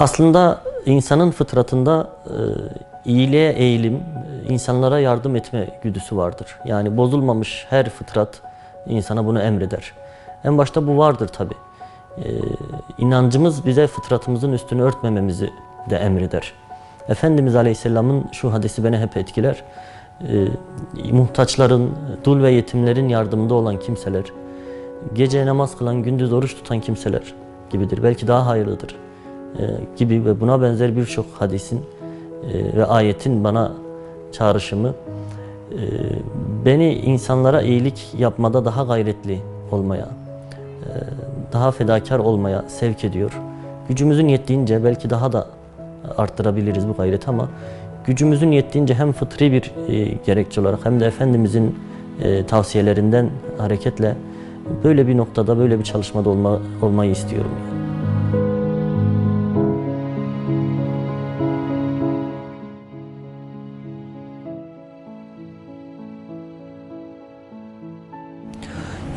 Aslında insanın fıtratında e, iyiliğe eğilim, e, insanlara yardım etme güdüsü vardır. Yani bozulmamış her fıtrat insana bunu emreder. En başta bu vardır tabi. inancımız bize fıtratımızın üstünü örtmememizi de emreder. Efendimiz Aleyhisselam'ın şu hadisi beni hep etkiler. E, muhtaçların, dul ve yetimlerin yardımında olan kimseler, gece namaz kılan, gündüz oruç tutan kimseler gibidir. Belki daha hayırlıdır e, gibi ve buna benzer birçok hadisin e, ve ayetin bana çağrışımı e, beni insanlara iyilik yapmada daha gayretli olmaya, e, daha fedakar olmaya sevk ediyor. Gücümüzün yettiğince belki daha da arttırabiliriz bu gayreti ama gücümüzün yettiğince hem fıtri bir e, gerekçe olarak hem de Efendimizin e, tavsiyelerinden hareketle böyle bir noktada böyle bir çalışmada olma, olmayı istiyorum. Yani.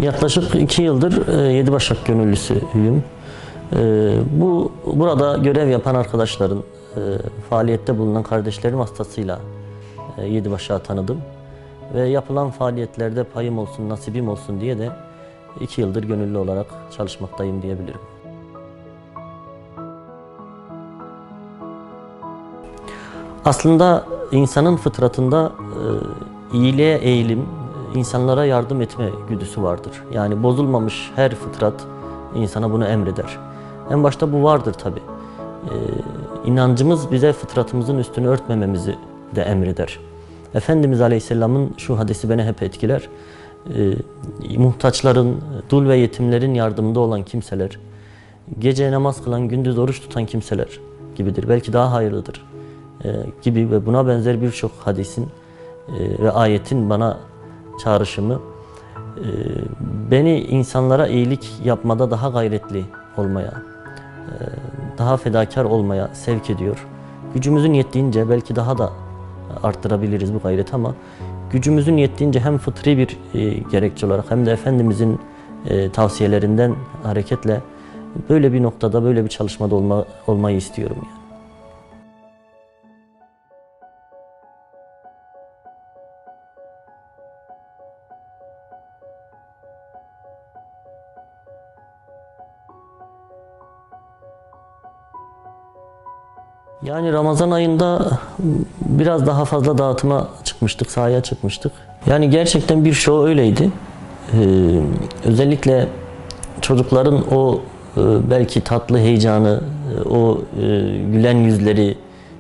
Yaklaşık iki yıldır e, Yedi Başak Gönüllüsüyüm. E, bu burada görev yapan arkadaşların, e, faaliyette bulunan kardeşlerim hastasıyla e, Yedi Başak'ı tanıdım. Ve yapılan faaliyetlerde payım olsun, nasibim olsun diye de iki yıldır gönüllü olarak çalışmaktayım diyebilirim. Aslında insanın fıtratında e, iyiliğe eğilim, insanlara yardım etme güdüsü vardır. Yani bozulmamış her fıtrat insana bunu emreder. En başta bu vardır tabi. Ee, inancımız bize fıtratımızın üstünü örtmememizi de emreder. Efendimiz Aleyhisselam'ın şu hadisi beni hep etkiler. Ee, muhtaçların, dul ve yetimlerin yardımında olan kimseler, gece namaz kılan, gündüz oruç tutan kimseler gibidir. Belki daha hayırlıdır ee, gibi ve buna benzer birçok hadisin e, ve ayetin bana çağrışımı e, beni insanlara iyilik yapmada daha gayretli olmaya, e, daha fedakar olmaya sevk ediyor. Gücümüzün yettiğince belki daha da arttırabiliriz bu gayreti ama gücümüzün yettiğince hem fıtri bir e, gerekçe olarak hem de Efendimizin tavsiyelerinden hareketle böyle bir noktada böyle bir çalışmada olma, olmayı istiyorum yani. Yani Ramazan ayında biraz daha fazla dağıtıma çıkmıştık, sahaya çıkmıştık. Yani gerçekten bir show öyleydi. Ee, özellikle çocukların o e, belki tatlı heyecanı, e, o e, gülen yüzleri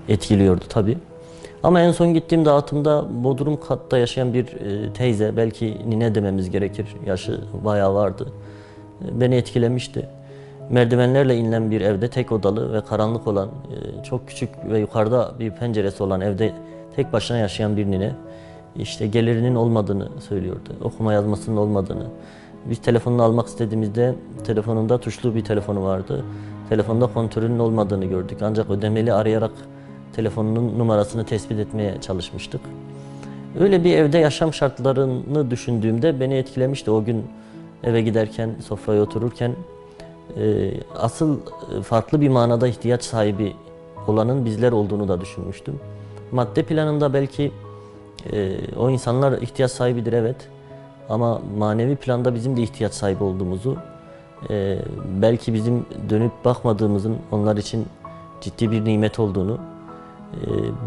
etkiliyordu tabii. Ama en son gittiğim dağıtımda Bodrum katta yaşayan bir e, teyze, belki nine dememiz gerekir, yaşı bayağı vardı. E, beni etkilemişti merdivenlerle inilen bir evde tek odalı ve karanlık olan, e, çok küçük ve yukarıda bir penceresi olan evde tek başına yaşayan bir nine işte gelirinin olmadığını söylüyordu. Okuma yazmasının olmadığını. Biz telefonunu almak istediğimizde telefonunda tuşlu bir telefonu vardı. Telefonda kontörünün olmadığını gördük. Ancak ödemeli arayarak telefonunun numarasını tespit etmeye çalışmıştık. Öyle bir evde yaşam şartlarını düşündüğümde beni etkilemişti. O gün eve giderken, sofraya otururken e, asıl e, farklı bir manada ihtiyaç sahibi olanın bizler olduğunu da düşünmüştüm. Madde planında belki e, o insanlar ihtiyaç sahibidir evet. Ama manevi planda bizim de ihtiyaç sahibi olduğumuzu, e, belki bizim dönüp bakmadığımızın onlar için ciddi bir nimet olduğunu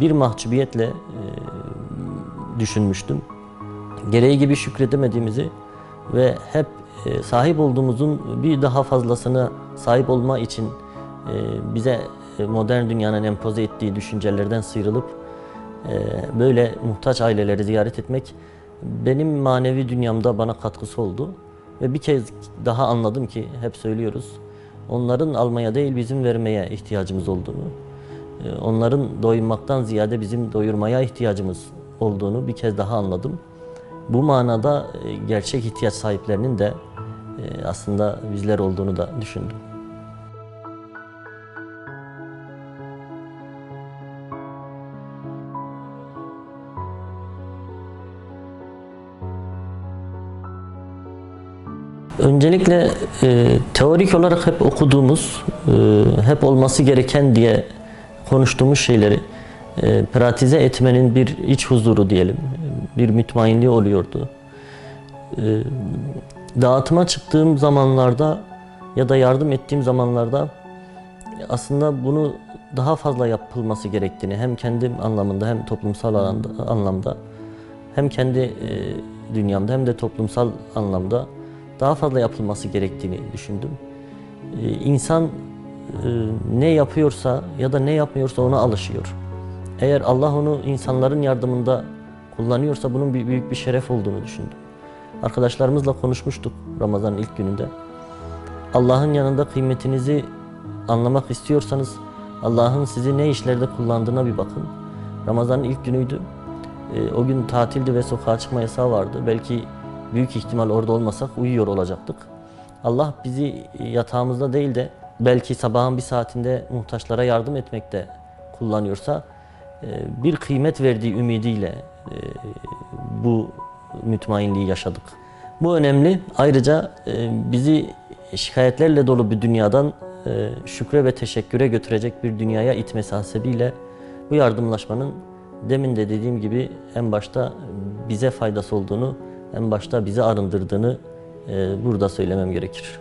bir mahcubiyetle düşünmüştüm. Gereği gibi şükredemediğimizi ve hep sahip olduğumuzun bir daha fazlasını sahip olma için e, bize e, modern dünyanın empoze ettiği düşüncelerden sıyrılıp böyle muhtaç aileleri ziyaret etmek benim manevi dünyamda bana katkısı oldu. Ve bir kez daha anladım ki hep söylüyoruz. Onların almaya değil bizim vermeye ihtiyacımız olduğunu, onların doyurmaktan ziyade bizim doyurmaya ihtiyacımız olduğunu bir kez daha anladım. Bu manada gerçek ihtiyaç sahiplerinin de e, aslında bizler olduğunu da düşündüm. Öncelikle e, teorik olarak hep okuduğumuz, e, hep olması gereken diye konuştuğumuz şeyleri e, pratize etmenin bir iç huzuru diyelim, bir mütmainliği oluyordu. E, dağıtıma çıktığım zamanlarda ya da yardım ettiğim zamanlarda aslında bunu daha fazla yapılması gerektiğini hem kendim anlamında hem toplumsal alanda, anlamda hem kendi e, dünyamda hem de toplumsal anlamda daha fazla yapılması gerektiğini düşündüm. E, insan e, ne yapıyorsa ya da ne yapmıyorsa ona alışıyor. Eğer Allah onu insanların yardımında kullanıyorsa bunun bir, büyük bir şeref olduğunu düşündüm. Arkadaşlarımızla konuşmuştuk Ramazan'ın ilk gününde. Allah'ın yanında kıymetinizi anlamak istiyorsanız Allah'ın sizi ne işlerde kullandığına bir bakın. Ramazan'ın ilk günüydü. E, o gün tatildi ve sokağa çıkma yasağı vardı. Belki büyük ihtimal orada olmasak uyuyor olacaktık. Allah bizi yatağımızda değil de belki sabahın bir saatinde muhtaçlara yardım etmekte kullanıyorsa e, bir kıymet verdiği ümidiyle e, bu mütmainliği yaşadık. Bu önemli. Ayrıca e, bizi şikayetlerle dolu bir dünyadan e, şükre ve teşekküre götürecek bir dünyaya itmesi hasebiyle bu yardımlaşmanın demin de dediğim gibi en başta bize faydası olduğunu, en başta bizi arındırdığını burada söylemem gerekir.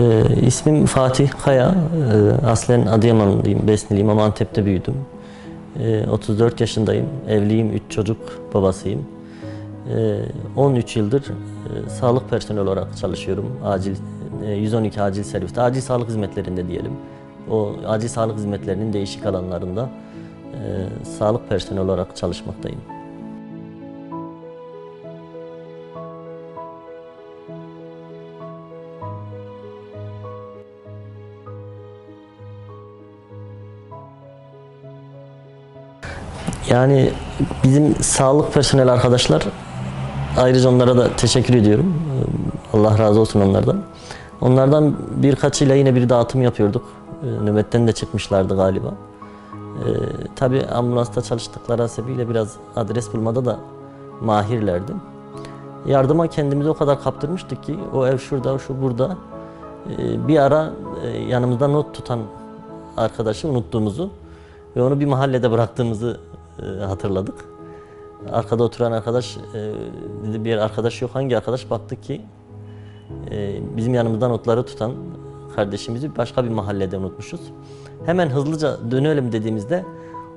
Ee, ismim Fatih Kaya. Ee, aslen Adıyamanlıyım, Besniliyim ama Antep'te büyüdüm. Ee, 34 yaşındayım, evliyim, 3 çocuk babasıyım. Ee, 13 yıldır e, sağlık personeli olarak çalışıyorum. Acil e, 112 acil serviste, acil sağlık hizmetlerinde diyelim. O acil sağlık hizmetlerinin değişik alanlarında e, sağlık personeli olarak çalışmaktayım. Yani bizim sağlık personel arkadaşlar ayrıca onlara da teşekkür ediyorum. Allah razı olsun onlardan. Onlardan birkaçıyla yine bir dağıtım yapıyorduk. Ee, Nöbetten de çıkmışlardı galiba. Ee, tabii ambulansta çalıştıkları hasebiyle biraz adres bulmada da mahirlerdi. Yardıma kendimizi o kadar kaptırmıştık ki o ev şurada, şu burada. Ee, bir ara e, yanımızda not tutan arkadaşı unuttuğumuzu ve onu bir mahallede bıraktığımızı hatırladık. Arkada oturan arkadaş e, dedi bir arkadaş yok. Hangi arkadaş? Baktık ki e, bizim yanımızda notları tutan kardeşimizi başka bir mahallede unutmuşuz. Hemen hızlıca dönelim dediğimizde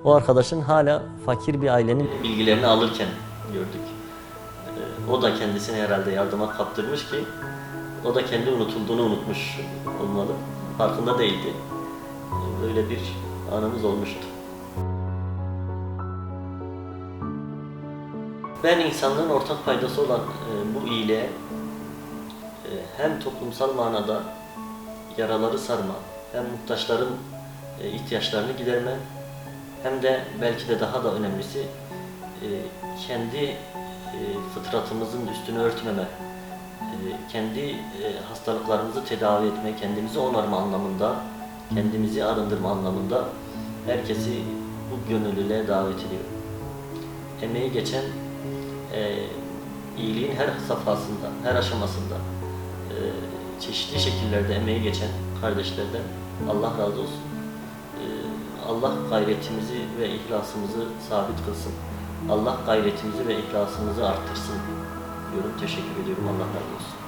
o arkadaşın hala fakir bir ailenin bilgilerini alırken gördük. E, o da kendisini herhalde yardıma kaptırmış ki o da kendi unutulduğunu unutmuş olmalı. Farkında değildi. E, Böyle bir anımız olmuştu. Ben insanlığın ortak paydası olan e, bu iyiliğe e, hem toplumsal manada yaraları sarma, hem muhtaçların e, ihtiyaçlarını giderme, hem de belki de daha da önemlisi e, kendi e, fıtratımızın üstünü örtmeme, e, kendi e, hastalıklarımızı tedavi etme, kendimizi onarma anlamında, kendimizi arındırma anlamında herkesi bu gönüllülüğe davet ediyorum. Emeği geçen e, iyiliğin her safhasında, her aşamasında e, çeşitli şekillerde emeği geçen kardeşlerden Allah razı olsun. E, Allah gayretimizi ve ihlasımızı sabit kılsın. Allah gayretimizi ve ihlasımızı arttırsın diyorum. Teşekkür ediyorum. Allah razı olsun.